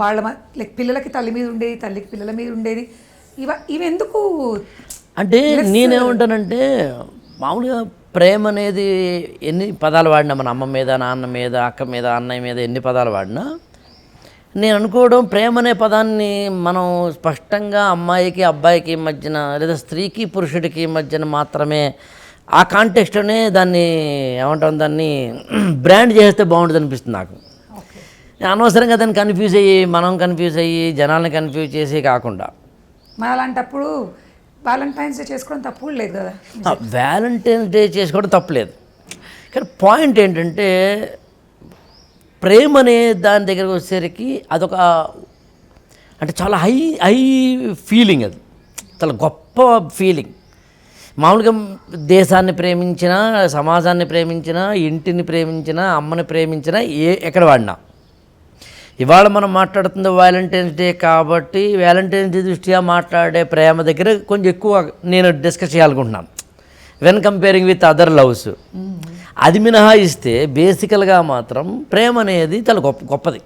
వాళ్ళ లైక్ పిల్లలకి తల్లి మీద ఉండేది తల్లికి పిల్లల మీద ఉండేది. ఇవ ఇవి ఎందుకు అంటే నేనేమంటానంటే మామూలుగా ప్రేమ అనేది ఎన్ని పదాలు వాడినా మన అమ్మ మీద నాన్న మీద అక్క మీద అన్నయ్య మీద ఎన్ని పదాలు వాడినా నేను అనుకోవడం ప్రేమ అనే పదాన్ని మనం స్పష్టంగా అమ్మాయికి అబ్బాయికి మధ్యన లేదా స్త్రీకి పురుషుడికి మధ్యన మాత్రమే ఆ కాంటెక్స్ట్లోనే దాన్ని ఏమంటాం దాన్ని బ్రాండ్ చేస్తే బాగుంటుంది అనిపిస్తుంది నాకు. అనవసరంగా దాన్ని కన్ఫ్యూజ్ అయ్యి మనం కన్ఫ్యూజ్ అయ్యి జనాల్ని కన్ఫ్యూజ్ చేసి కాకుండా. మరి అలాంటప్పుడు వ్యాలంటైన్స్ డే చేసుకోవడం తప్పు లేదు కదా? వ్యాలంటైన్స్ డే చేసుకోవడం తప్పలేదు కానీ పాయింట్ ఏంటంటే ప్రేమ అనే దాని దగ్గరకు వచ్చేసరికి అదొక అంటే చాలా హై హై ఫీలింగ్ అది. చాలా గొప్ప ఫీలింగ్ మామూలుగా దేశాన్ని ప్రేమించిన సమాజాన్ని ప్రేమించిన ఇంటిని ప్రేమించిన అమ్మని ప్రేమించిన ఏ ఎక్కడ వాడినా. ఇవాళ మనం మాట్లాడుతుంది వ్యాలంటైన్స్ డే కాబట్టి వ్యాలంటైన్స్ డే దృష్ట్యా మాట్లాడే ప్రేమ దగ్గర కొంచెం ఎక్కువ నేను డిస్కస్ చేయాలనుకుంటున్నాను when comparing with other loves అది మినహాయిస్తే బేసికల్గా మాత్రం ప్రేమ అనేది చాలా గొప్ప గొప్పది.